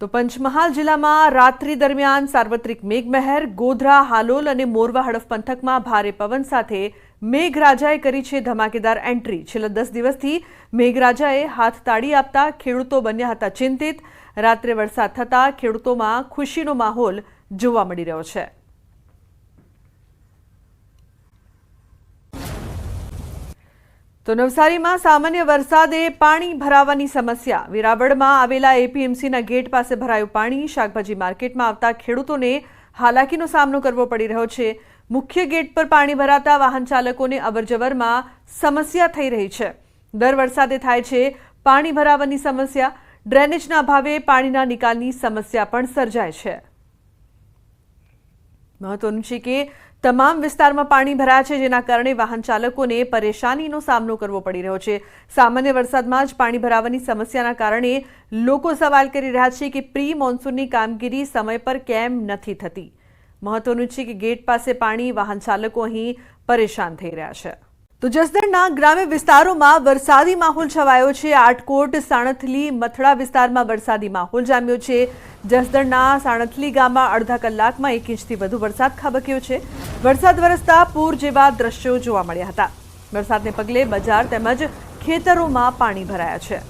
તો પંચમહાલ જિલ્લામાં રાત્રિ દરમિયાન સાર્વત્રિક મેઘમહેર, ગોધરા, હાલોલ અને મોરવા હડફ પંથકમાં ભારે પવન સાથે મેઘરાજાએ કરી છે ધમાકેદાર એન્ટ્રી. છેલ્લા દસ દિવસથી મેઘરાજાએ હાથ તાળી આપતા ખેડૂતો બન્યા હતા ચિંતિત. રાત્રે વરસાદ થતાં ખેડૂતોમાં ખુશીનો માહોલ જોવા મળી રહ્યો છે. તો નવસારીમાં સામાન્ય વરસાદે પાણી ભરાવાની સમસ્યા. વેરાવળમાં આવેલા એપીએમસીના ગેટ પાસે ભરાયું પાણી શાકભાજી માર્કેટમાં આવતા ખેડૂતોને હાલાકીનો સામનો કરવો પડી રહ્યો છે. મુખ્ય ગેટ પર પાણી ભરાતા વાહન ચાલકોને અવરજવરમાં સમસ્યા થઈ રહી છે. દર વરસાદે થાય છે પાણી ભરાવાની સમસ્યા. ડ્રેનેજના અભાવે પાણીના નિકાલની સમસ્યા પણ સર્જાય છે. મહત્વનું છે કે તમામ વિસ્તારમાં પાણી ભરાયા છે, જેના કારણે વાહન ચાલકોને પરેશાનીનો સામનો કરવો પડી રહ્યો છે. સામાન્ય વરસાદમાં જ પાણી ભરાવાની સમસ્યાના કારણે લોકો સવાલ કરી રહ્યા છે કે પ્રી મોન્સૂનની કામગીરી સમય પર કેમ નથી થતી? મહત્વનું છે કે ગેટ પાસે પાણી, વાહન ચાલકો અહીં પરેશાન થઈ રહ્યા છે. તો જસદણના ગ્રામ્ય વિસ્તારોમાં વરસાદી માહોલ છવાયો છે. આટકોટ, સાણથલી મથડા વિસ્તારમાં વરસાદી માહોલ જામ્યો છે. જસદણના સાણથલી ગામમાં અડધા કલાકમાં એક ઇંચથી વધુ વરસાદ ખાબક્યો છે. વરસાદ વરસતા પૂર જેવા દ્રશ્યો જોવા મળ્યા હતા. વરસાદને પગલે બજાર તેમજ ખેતરોમાં પાણી ભરાયા છે.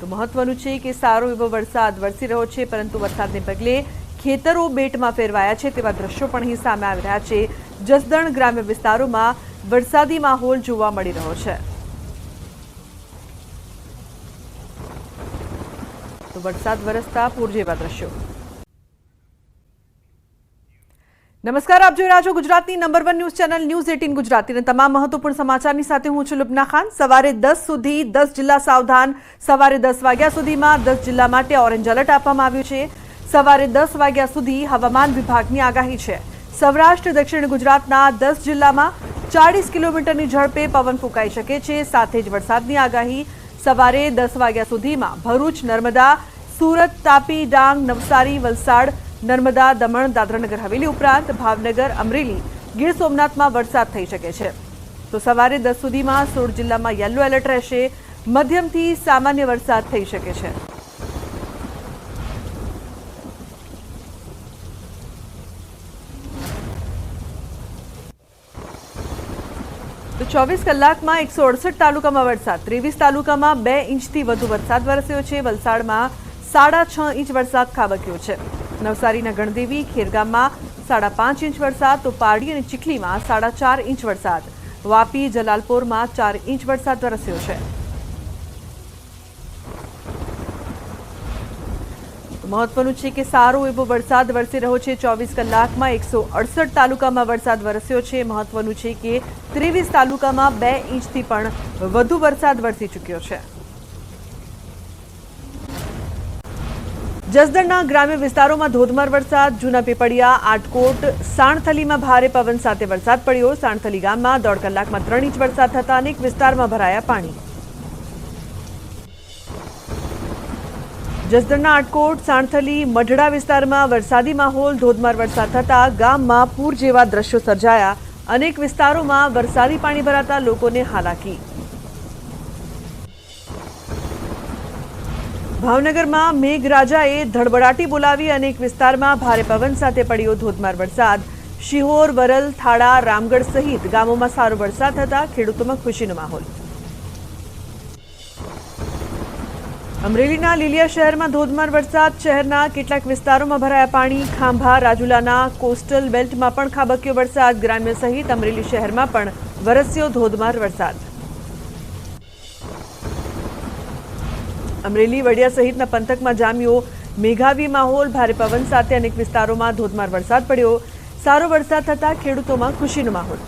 તો મહત્વનું છે કે સારો એવો વરસાદ વરસી રહ્યો છે, પરંતુ વરસાદને પગલે ખેતરો બેટમાં ફેરવાયા છે તેવા દ્રશ્યો પણ અહીં સામે આવી રહ્યા છે. જસદણ ગ્રામ્ય વિસ્તારોમાં વરસાદી માહોલ જોવા મળી રહ્યો છે. તો વરસાદ વરસતા પૂર જેવા દ્રશ્યો. નમસ્કાર, આપ જોઈ રહ્યા છો ગુજરાતની number one news channel news eighteen ગુજરાતીને તમામ મહત્વપૂર્ણ સમાચારની સાથે હું છું લુબના ખાન. સવારે દસ સુધી દસ જિલ્લા સાવધાન. સવારે દસ વાગ્યા સુધીમાં દસ જિલ્લા માટે ઓરેન્જ એલર્ટ આપવામાં આવ્યું છે. સવારે દસ વાગ્યા સુધી હવામાન વિભાગની આગાહી છે. સૌરાષ્ટ્ર, દક્ષિણ ગુજરાતના દસ જિલ્લામાં ચાળીસ કિલોમીટરની ઝડપે પવન ફૂંકાઈ શકે છે. સાથે જ વરસાદની આગાહી સવારે દસ વાગ્યા સુધીમાં ભરૂચ, નર્મદા, સુરત, તાપી, ડાંગ, નવસારી, વલસાડ, નર્મદા, દમણ, દાદરાનગર, હવેલી ઉપરાંત ભાવનગર, અમરેલી, ગીર સોમનાથમાં વરસાદ થઈ શકે છે. તો સવારે દસ સુધીમાં સોળ જિલ્લામાં યલો એલર્ટ રહેશે. મધ્યમથી સામાન્ય વરસાદ થઈ શકે છે. તો ચોવીસ કલાકમાં એકસો અડસઠ તાલુકામાં વરસાદ. ત્રેવીસ તાલુકામાં બે ઇંચથી વધુ વરસાદ વરસ્યો છે. વલસાડમાં સાડા છ ઇંચ વરસાદ ખાબક્યો છે. નવસારીના ગણદેવી, ખેરગામમાં સાડા પાંચ ઇંચ વરસાદ તો પારડી અને ચીખલીમાં સાડા ચાર ઇંચ વરસાદ. વાપી, જલાલપોરમાં ચાર ઇંચ વરસાદ વરસ્યો છે. મહત્વનું છે કે સારો એવો વરસાદ વરસી રહ્યો છે. ચોવીસ કલાકમાં એકસો અડસઠ તાલુકામાં વરસાદ વરસ્યો છે. મહત્વનું છે કે ત્રેવીસ તાલુકામાં બે ઇંચથી પણ વધુ વરસાદ વરસી ચૂક્યો છે. જસદણના ગ્રામ્ય વિસ્તારોમાં ધોધમાર વરસાદ, જૂના પીપળિયા, આટકોટ, સાણથલીમાં ભારે પવન સાથે વરસાદ પડ્યો. સાણથલી ગામમાં દોઢ કલાકમાં ત્રણ ઇંચ વરસાદ થતા અનેક વિસ્તારમાં ભરાયા પાણી. જસદણના આટકોટ, સાણથલી, મઢડા વિસ્તારમાં વરસાદી માહોલ, ધોધમાર વરસાદ થતા ગામમાં પૂર જેવા દ્રશ્યો સર્જાયા. અનેક વિસ્તારોમાં વરસાદી પાણી ભરાતા લોકોને હાલાકી. ભાવનગરમાં મેઘરાજાએ ધડબડાટી બોલાવી અનેક વિસ્તારમાં ભારે પવન સાથે પડ્યો ધોધમાર વરસાદ. શિહોર, વરલ, થાળા, રામગઢ સહિત ગામોમાં સારો વરસાદ થતા ખેડૂતોમાં ખુશીનો માહોલ. અમરેલીના લીલિયા શહેરમાં ધોધમાર વરસાદ. શહેરના કેટલાક વિસ્તારોમાં ભરાયા પાણી, ખાંભા, રાજુલાના કોસ્ટલ બેલ્ટમાં પણ ખાબક્યો વરસાદ. ગ્રામ્ય સહિત અમરેલી શહેરમાં પણ વરસ્યો ધોધમાર વરસાદ. અમરેલી, વડિયા સહિતના પંથકમાં જામ્યો મેઘાવી માહોલ. ભારે પવન સાથે અનેક વિસ્તારોમાં ધોધમાર વરસાદ પડ્યો. સારો વરસાદ થતાં ખેડૂતોમાં ખુશીનો માહોલ.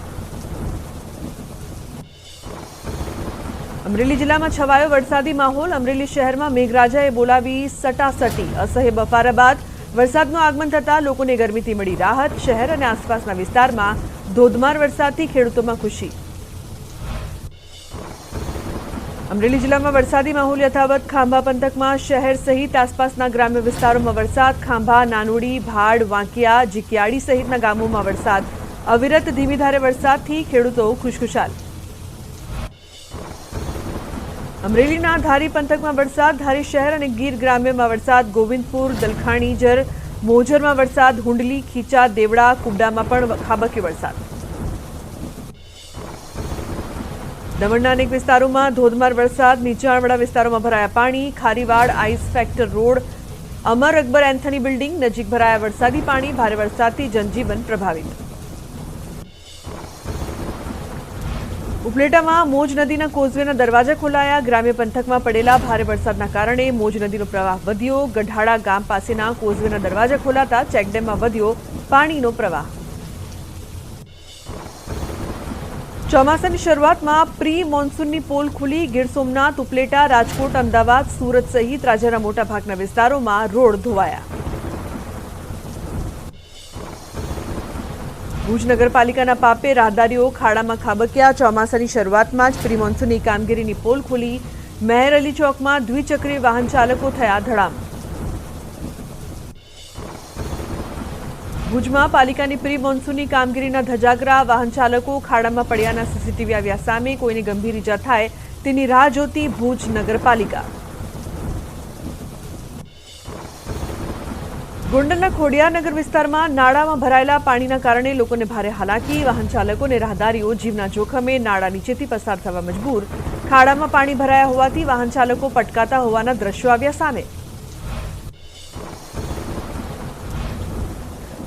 અમરેલી જિલ્લામાં છવાયો વરસાદી માહોલ. અમરેલી શહેરમાં મેઘરાજાએ બોલાવી સટાસટી. અસહ્ય બફારા બાદ વરસાદનું આગમન થતાં લોકોને ગરમીથી મળી રાહત. શહેર અને આસપાસના વિસ્તારમાં ધોધમાર વરસાદથી ખેડૂતોમાં ખુશી. અમરેલી જિલ્લામાં વરસાદી માહોલ યથાવત. ખાંભા પંથકમાં શહેર સહિત આસપાસના ગ્રામ્ય વિસ્તારોમાં વરસાદ. ખાંભા, નાનુડી, ભાડ, વાંકિયા, જીકિયાળી સહિતના ગામોમાં વરસાદ. અવિરત ધીમી ધારે વરસાદથી ખેડૂતો ખુશખુશાલ. અમરેલીના ધારી પંથકમાં વરસાદ, ધારી શહેર અને ગીર ગ્રામ્યમાં વરસાદ, ગોવિંદપુર દલખાણીજર મોજરમાં વરસાદ, હુંડલી, ખીચા, દેવડા કુબડામાં પણ ખાબકી વરસાદ. દમણના અનેક વિસ્તારોમાં ધોધમાર વરસાદ, નીચાણવાળા વિસ્તારોમાં ભરાયા પાણી, Kharivad, ice factory road, Amar Akbar Anthony building, નજીક ભરાયા વરસાદી પાણી, ભારે વરસાદથી જનજીવન પ્રભાવિત. ઉપલેટામાં મોજ નદીના કોઝવેના દરવાજા ખોલાયા. ગ્રામ્ય પંથકમાં પડેલા ભારે વરસાદના કારણે મોજ નદીનો પ્રવાહ વધ્યો. ગઢાડા ગામ પાસેના કોઝવેના દરવાજા ખોલાતા ચેકડેમમાં વધ્યો પાણીનો પ્રવાહ. ચોમાસાની શરૂઆતમાં પ્રી મોન્સૂનની પોલ ખુલી. ગીર સોમનાથ, ઉપલેટા, રાજકોટ, અમદાવાદ, સુરત સહિત રાજ્યના મોટાભાગના વિસ્તારોમાં રોડ ધોવાયા. ભુજ નગરપાલિકાના પાપે રાહદારીઓ ખાડામાં ખાબક્યા. ચોમાસાની શરૂઆતમાં જ પ્રી મોન્સૂનની કામગીરીની પોલ ખુલી. મહેર અલી ચોકમાં દ્વિચક્રીય વાહન ચાલકો થયા ધડામ. ભુજમાં પાલિકાની પ્રી મોન્સૂનની કામગીરીના ધજાગરા વાહન ચાલકો ખાડામાં પડ્યાના સીસીટીવી આવ્યા સામે કોઈને ગંભીર ઈજા થાય તેની રાહ જોતી ભુજ નગરપાલિકા. ગોંડલના ખોડિયાનગર વિસ્તારમાં નાળામાં ભરાયેલા પાણીના કારણે લોકોને ભારે હાલાકી. વાહન ચાલકો રાહદારીઓ, જીવના જોખમે નાળા નીચેથી પસાર થવા મજબૂર. ખાડામાં પાણી ભરાયા હોવાથી વાહન ચાલકો પટકાતા હોવાના દ્રશ્યો આવ્યા સામે.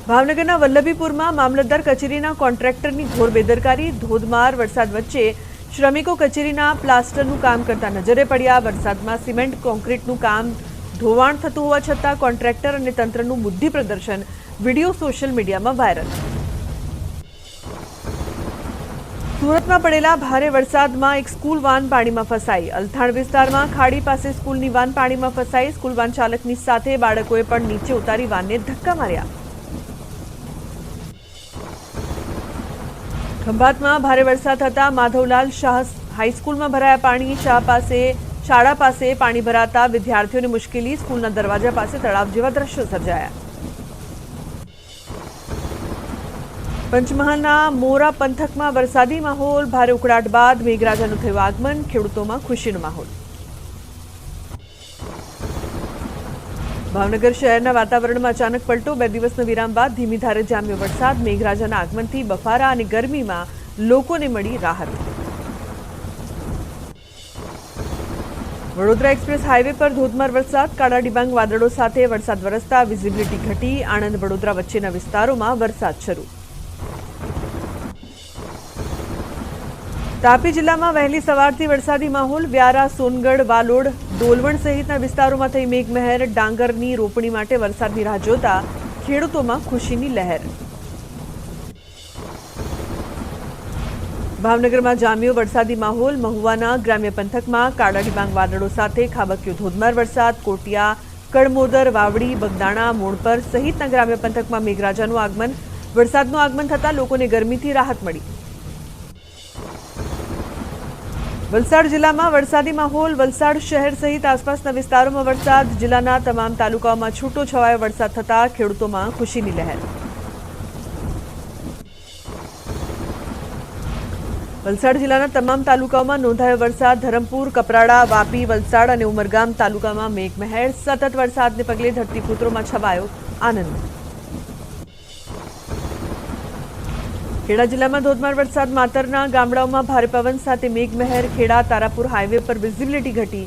ભાવનગરના વલ્લભીપુરમાં મામલતદાર કચેરીના કોન્ટ્રાક્ટરની ઘોર બેદરકારી, ધોધમાર વરસાદ વચ્ચે શ્રમિકો કચેરીના પ્લાસ્ટરનું કામ કરતા નજરે પડ્યા. વરસાદમાં સિમેન્ટ, કોન્ક્રીટનું કામ ધોવાણ થતું હોવા છતાં કોન્ટ્રાક્ટર અને તંત્રનું બુદ્ધિ પ્રદર્શન વીડિયો સોશિયલ મીડિયામાં વાયરલ. સુરતમાં પડેલા ભારે વરસાદમાં એક સ્કૂલ વાન પાણીમાં ફસાઈ. અલથાણ વિસ્તારમાં ખાડી પાસે સ્કૂલની વાન પાણીમાં ફસાઈ. સ્કૂલ વાન ચાલકની સાથે બાળકોએ પણ નીચે ઉતારી વાનને ધક્કા માર્યા. ખંભાતમાં ભારે વરસાદ થતા માધવલાલ શાહ હાઈસ્કૂલમાં ભરાયા પાણી. શાહ પાસે શાળા પાસે પાણી ભરાતા વિદ્યાર્થીઓને મુશ્કેલી, સ્કૂલના દરવાજા પાસે તળાવ જેવા દ્રશ્યો સર્જાયા. પંચમહાલના મોરા પંથકમાં વરસાદી માહોલ, ભારે ઉકળાટ બાદ મેઘરાજાનું થયું આગમન, ખેડૂતોમાં ખુશીનો માહોલ. ભાવનગર શહેરના વાતાવરણમાં અચાનક પલટો, બે દિવસનો વિરામ બાદ ધીમી ધારે જામ્યો વરસાદ. મેઘરાજાના આગમનથી બફારા અને ગરમીમાં લોકોને મળી રાહત. વડોદરા એક્સપ્રેસ હાઈવે પર ધોધમાર વરસાદ, કાળા ડિબાંગ વાદળો સાથે વરસાદ વરસતા વિઝિબિલિટી ઘટી, આણંદ, વડોદરા વચ્ચેના વિસ્તારોમાં વરસાદ શરૂ. તાપી જિલ્લામાં વહેલી સવારથી વરસાદી માહોલ, વ્યારા, સોનગઢ, વાલોડ, ડોલવણ સહિતના વિસ્તારોમાં થઈ મેઘમહેર, ડાંગરની રોપણી માટે વરસાદની રાહ જોતા ખેડૂતોમાં ખુશીની લહેર. ભાવનગરમાં જામ્યો વરસાદી માહોલ. મહુવાના ગ્રામ્ય પંથકમાં કાળા ડિબાંગ વાદળો સાથે ખાબક્યો ધોધમાર વરસાદ. કોટિયા, કડમોદર, વાવડી, બગદાણા, મોણપર સહિતના ગ્રામ્ય પંથકમાં મેઘરાજાનું આગમન. વરસાદનું આગમન થતાં લોકોને ગરમીથી રાહત મળી. વલસાડ જિલ્લામાં વરસાદી માહોલ. વલસાડ શહેર સહિત આસપાસના વિસ્તારોમાં વરસાદ. જિલ્લાના તમામ તાલુકાઓમાં છૂટો છવાયો વરસાદ થતા ખેડૂતોમાં ખુશીની લહેર. વલસાડ જિલ્લાના તમામ તાલુકાઓમાં નોંધાયો વરસાદ. ધરમપુર, કપરાડા, વાપી, વલસાડ અને ઉમરગામ તાલુકામાં મેઘમહેર. સતત વરસાદને પગલે ધરતીપુત્રોમાં છવાયો આનંદ. ખેડા જિલ્લામાં ધોધમાર વરસાદ. માતરના ગામડાઓમાં ભારે પવન સાથે મેઘમહેર, ખેડા, તારાપુર હાઈવે પર વિઝિબિલિટી ઘટી.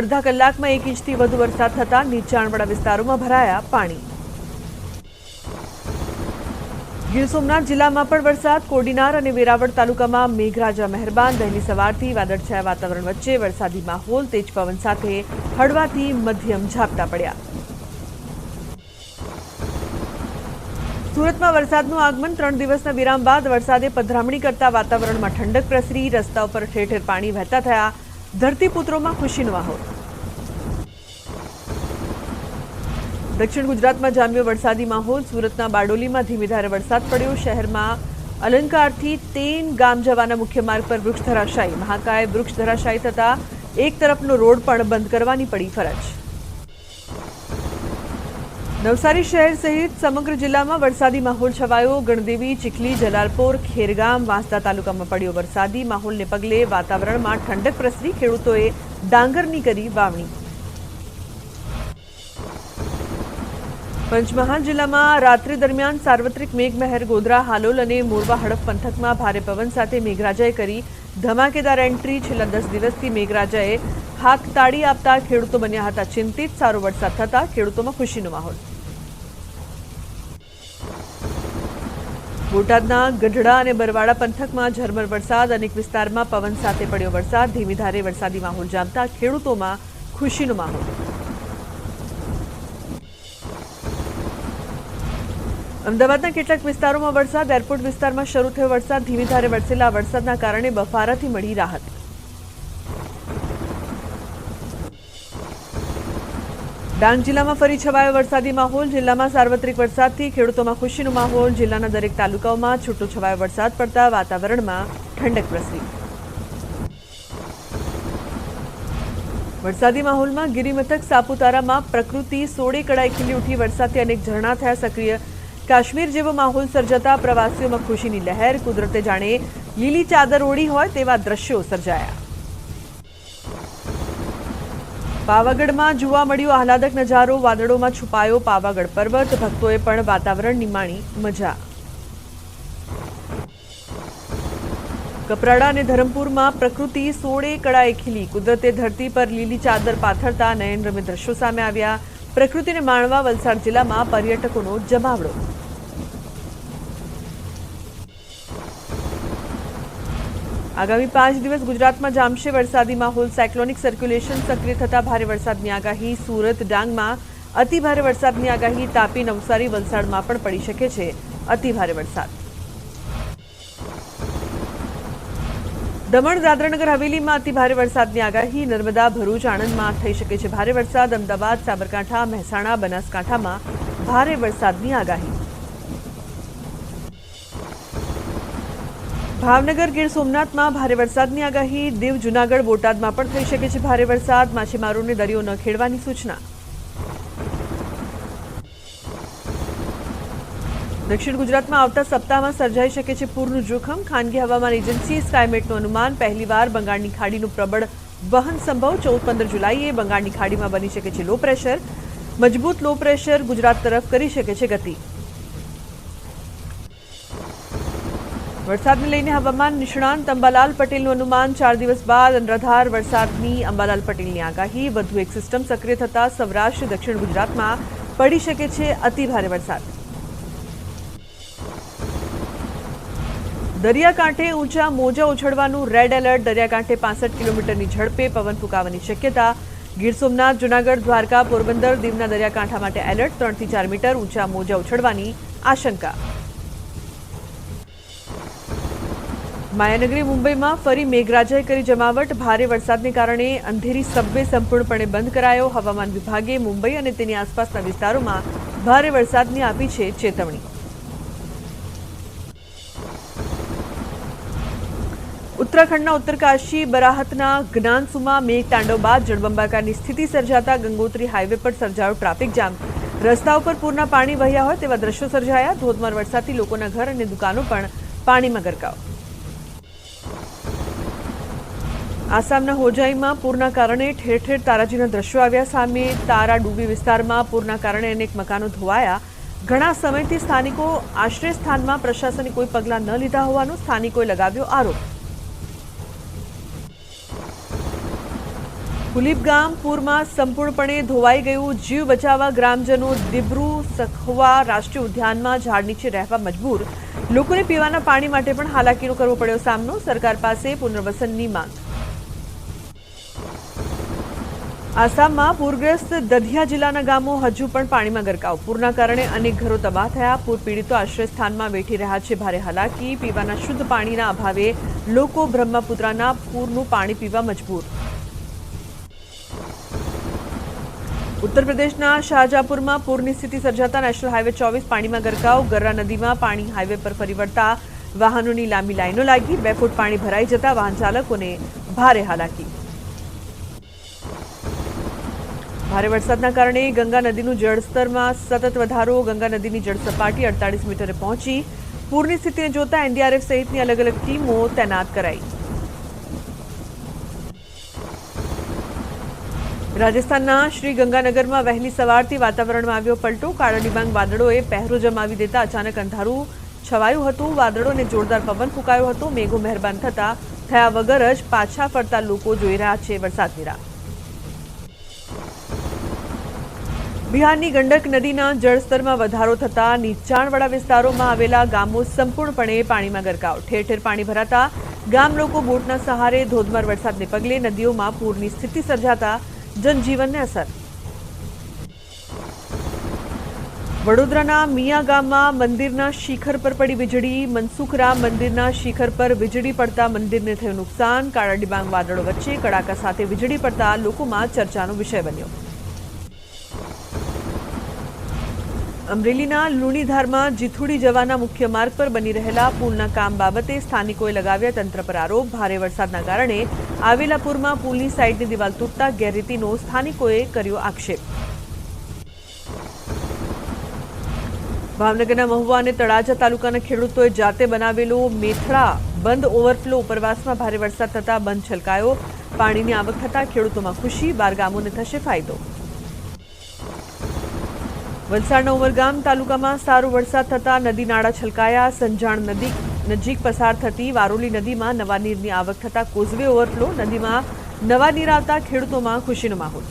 અડધા કલાકમાં એક ઇંચથી વધુ વરસાદ થતાં નીચાણવાળા વિસ્તારોમાં ભરાયા પાણી. ગીર સોમનાથ જિલ્લામાં પણ વરસાદ. કોડીનાર અને વેરાવળ તાલુકામાં મેઘરાજા મહેરબાન. વહેલી સવારથી વાદળછાયા વાતાવરણ વચ્ચે વરસાદી માહોલ. તેજ પવન સાથે હળવાથી મધ્યમ ઝાપટા પડ્યા. સુરતમાં વરસાદનું આગમન ત્રણ દિવસના વિરામ બાદ વરસાદે પધરામણી કરતા વાતાવરણમાં ઠંડક પ્રસરી. રસ્તા ઉપર ઠેર ઠેર પાણી વહેતા થયા. ધરતીપુત્રોમાં ખુશીનો માહોલ. દક્ષિણ ગુજરાતમાં જામ્યો વરસાદી માહોલ. સુરતના બારડોલીમાં ધીમી ધારે વરસાદ પડ્યો. શહેરમાં અલંકારથી તેન ગામ જવાના મુખ્ય માર્ગ પર વૃક્ષ ધરાશાયી. મહાકાય વૃક્ષ ધરાશાયી થતા એક તરફનો રોડ પણ બંધ કરવાની પડી ફરજ. નવસારી શહેર સહિત સમગ્ર જિલ્લામાં વરસાદી માહોલ છવાયો. ગણદેવી, ચીખલી, જલાલપોર, ખેરગામ, વાંસદા તાલુકામાં પડ્યો વરસાદી માહોલને પગલે વાતાવરણમાં ઠંડક પ્રસરી. ખેડૂતોએ ડાંગરની કરી વાવણી. પંચમહાલ જિલ્લામાં રાત્રિ દરમિયાન સાર્વત્રિક મેઘમહેર, ગોધરા, હાલોલ અને મોરવા હડફ પંથકમાં ભારે પવન સાથે મેઘરાજાએ કરી ધમાકેદાર એન્ટ્રી. છેલ્લા દસ દિવસથી મેઘરાજાએ હાથ તાળી આપતા ખેડૂતો બન્યા હતા. ચિંતિત, સારો વરસાદ થતા ખેડૂતોમાં ખુશીનો માહોલ. બોટાદના ગઢડા અને બરવાડા પંથકમાં ઝરમર વરસાદ, અનેક વિસ્તારમાં પવન સાથે પડ્યો વરસાદ. ધીમી ધારે વરસાદી માહોલ જામતા ખેડૂતોમાં ખુશીનો માહોલ. અમદાવાદના કેટલાક વિસ્તારોમાં વરસાદ, એરપોર્ટ વિસ્તારમાં શરૂ થયો વરસાદ, ધીમી ધારે વરસેલા વરસાદના કારણે બફારાથી મળી રાહત. ડાંગ જિલ્લામાં ફરી છવાયો વરસાદી માહોલ, જિલ્લામાં સાર્વત્રિક વરસાદથી, ખેડૂતોમાં ખુશીનો માહોલ, જિલ્લાના દરેક તાલુકાઓમાં છૂટો છવાયો વરસાદ પડતા વાતાવરણમાં ઠંડક પ્રસરી. વરસાદી માહોલમાં ગિરિમથક, સાપુતારામાં પ્રકૃતિ સોળે કડાઈ ખીલી ઉઠી વરસાદથી અનેક ઝરણા થયા સક્રિય કાશ્મીર જેવો માહોલ સર્જાતા પ્રવાસીઓમાં ખુશીની લહેર, કુદરતે જાણે લીલી ચાદર ઓઢી હોય તેવા દ્રશ્યો સર્જાયા. પાવાગઢમાં જોવા મળ્યો આહલાદક નજારો, વાદળોમાં છુપાયો પાવાગઢ પર્વત, ભક્તોએ પણ વાતાવરણની માણી મજા. કપરાડા અને ધરમપુરમાં પ્રકૃતિ સોળે કળાએ ખીલી. કુદરતે ધરતી પર લીલી ચાદર પાથરતા નયનરમ્ય દ્રશ્યો સામે આવ્યા. પ્રકૃતિને માણવા વલસાડ જિલ્લામાં પર્યટકોનો જમાવડો. આગામી પાંચ દિવસ ગુજરાતમાં જામશે વરસાદી માહોલ સાયક્લોનિક સર્ક્યુલેશન સક્રિય થતા ભારે વરસાદની આગાહી. સુરત ડાંગમાં અતિભારે વરસાદની આગાહી. તાપી નવસારી વલસાડમાં પણ પડી શકે છે અતિભારે વરસાદ. દમણ દાદરાનગર હવેલીમાં અતિભારે વરસાદની આગાહી. નર્મદા, ભરૂચ, આણંદમાં થઈ શકે છે ભારે વરસાદ. અમદાવાદ, સાબરકાંઠા, મહેસાણા, બનાસકાંઠામાં ભારે વરસાદની આગાહી. ભાવનગર, ગીર સોમનાથમાં ભારે વરસાદની આગાહી. દીવ, જુનાગઢ, બોટાદમાં પણ થઈ શકે છે ભારે વરસાદ. માછીમારોને દરિયો ન ખેડવાની સૂચના. દક્ષિણ ગુજરાતમાં આવતા સપ્તાહમાં સર્જાઈ શકે છે પૂરનું જોખમ. ખાનગી હવામાન એજન્સી સ્કાયમેટનું અનુમાન. પહેલીવાર બંગાળની ખાડીનું પ્રબળ વહન સંભવ. ચૌદ, પંદર જુલાઈએ બંગાળની ખાડીમાં બની શકે છે લો પ્રેશર મજબૂત લો પ્રેશર ગુજરાત તરફ કરી શકે છે ગતિ. વરસાદને લઈને હવામાન નિષ્ણાંત. અંબાલાલ પટેલનું અનુમાન. ચાર દિવસ બાદ અનરાધાર વરસાદની અંબાલાલ પટેલની આગાહી. વધુ એક સિસ્ટમ સક્રિય થતા સૌરાષ્ટ્ર, દક્ષિણ ગુજરાતમાં પડી શકે છે અતિભારે વરસાદ. દરિયાકાંઠે ઊંચા મોજા ઉછળવાનું રેડ એલર્ટ દરિયાકાંઠે પાસઠ કિલોમીટરની ઝડપે પવન ફૂંકાવાની શક્યતા. ગીર સોમનાથ, જૂનાગઢ, દ્વારકા, પોરબંદર, દીવના દરિયાકાંઠા માટે એલર્ટ ત્રણથી ચાર મીટર, ઊંચા મોજા ઉછળવાની આશંકા. માયાનગરી મુંબઈમાં ફરી મેઘરાજાએ કરી જમાવટ. ભારે વરસાદને કારણે અંધેરી સબવે સંપૂર્ણપણે બંધ કરાયો. હવામાન વિભાગે મુંબઈ અને તેની આસપાસના વિસ્તારોમાં ભારે વરસાદની આપી છે ચેતવણી. ઉત્તરાખંડના ઉત્તરકાશી બરાહતના જ્ઞાનસુમાં મેઘ તાંડવ બાદ જળબંબાકારની સ્થિતિ સર્જાતા ગંગોત્રી હાઈવે પર સર્જાયો ટ્રાફિક જામ. રસ્તા ઉપર પૂરના પાણી વહ્યા હોય તેવા દ્રશ્યો સર્જાયા. ધોધમાર વરસાદથી લોકોના ઘર અને દુકાનો પણ પાણીમાં ગરકાવ. આસામના હોજાઈમાં પૂરના કારણે ઠેર ઠેર તારાજીના દ્રશ્યો આવ્યા. સામે તારા ડૂબી વિસ્તારમાં પૂરના કારણે અનેક મકાનો ધોવાયા. ઘણા સમયથી સ્થાનિકો આશ્રય સ્થાનમાં પ્રશાસને કોઈ પગલાં ન લીધા હોવાનો સ્થાનિકોએ લગાવ્યો આરોપ. કુલીપ ગામ પૂરમાં સંપૂર્ણપણે ધોવાઈ ગયું જીવ બચાવવા ગ્રામજનો દિબ્રુ સખવા રાષ્ટ્રીય ઉદ્યાનમાં ઝાડ નીચે રહેવા મજબૂર. લોકોને પીવાના પાણી માટે પણ હાલાકીનો કરવો પડ્યો સામનો. સરકાર પાસે પુનર્વસનની માંગ. આસામમાં પૂરગ્રસ્ત દધિયા જિલ્લાના ગામો હજુ પણ પાણીમાં ગરકાવ. પૂરના કારણે અનેક ઘરો તબાહ થયા. પૂર પીડિતો આશ્રયસ્થાનમાં વેઠી રહ્યા છે ભારે હાલાકી. પીવાના શુદ્ધ પાણીના અભાવે લોકો બ્રહ્મપુત્રાના પૂરનું પાણી પીવા મજબૂર. ઉત્તર પ્રદેશના શાહજહાપુરમાં પૂરની સ્થિતિ સર્જાતા નેશનલ હાઈવે ચોવીસ પાણીમાં ગરકાવ. ગરરા નદીમાં પાણી હાઈવે પર ફરી વાહનોની લાંબી લાઈનો લાગી. બે ફૂટ પાણી ભરાઈ જતા વાહન ચાલકોને ભારે હાલાકી. ભારે વરસાદના કારણે ગંગા નદીનું જળસ્તરમાં સતત વધારો. ગંગા નદીની જળસપાટી અડતાળીસ મીટરે પહોંચી. પૂરની સ્થિતિને જોતા એનડીઆરએફ સહિતની અલગ અલગ ટીમો તૈનાત કરાઈ. રાજસ્થાનના શ્રી ગંગાનગરમાં વહેલી સવારથી વાતાવરણમાં આવ્યો પલટો. કાળા ડિબાંગ વાદળોએ પહેરો જમાવી દેતા અચાનક અંધારું છવાયું હતું. વાદળો અને જોરદાર પવન ફૂંકાયો હતો. મેઘો મહેરબાન થતા થયા વગર જ પાછા ફરતા લોકો જોઈ રહ્યા છે વરસાદની રાહ બિહારની ગંડક નદીના જળસ્તરમાં વધારો થતા નીચાણવાળા વિસ્તારોમાં આવેલા ગામો સંપૂર્ણપણે પાણીમાં ગરકાવ. ઠેર ઠેર પાણી ભરાતા ગામ લોકો બોટના સહારે ધોધમાર વરસાદને પગલે નદીઓમાં પૂરની સ્થિતિ સર્જાતા જનજીવનને અસર. વડોદરાના મિયા ગામમાં મંદિરના શિખર પર પડી વીજળી મનસુખરામ મંદિરના શિખર પર વીજળી પડતા મંદિરને થયું નુકસાન. કાળા ડિબાંગ વાદળો વચ્ચે કડાકા સાથે વીજળી પડતા લોકોમાં ચર્ચાનો વિષય બન્યો. અમરેલીના લુણીધારમાં જીથુડી જવાના મુખ્ય માર્ગ પર બની રહેલા પુલના કામ બાબતે સ્થાનિકોએ લગાવ્યા તંત્ર પર આરોપ. ભારે વરસાદના કારણે આવેલા પૂરમાં પુલની સાઇડની દિવાલ તૂટતા ગેરરીતિનો સ્થાનિકોએ કર્યો આક્ષેપ. ભાવનગરના મહુવા અને તળાજા તાલુકાના ખેડૂતોએ જાતે બનાવેલો મેથળા બંધ ઓવરફ્લો ઉપરવાસમાં ભારે વરસાદ થતાં બંધ છલકાયો. પાણીની આવક થતાં ખેડૂતોમાં ખુશી, બારગામોને થશે ફાયદો. વલસાડના ઉમરગામ તાલુકામાં સારો વરસાદ થતાં નદી નાળા છલકાયા. સંજાણ નદી નજીક પસાર થતી વારોલી નદીમાં નવા નીરની આવક થતાં કોઝવે ઓવરફ્લો નદીમાં નવા નીર આવતા ખેડૂતોમાં ખુશીનો માહોલ.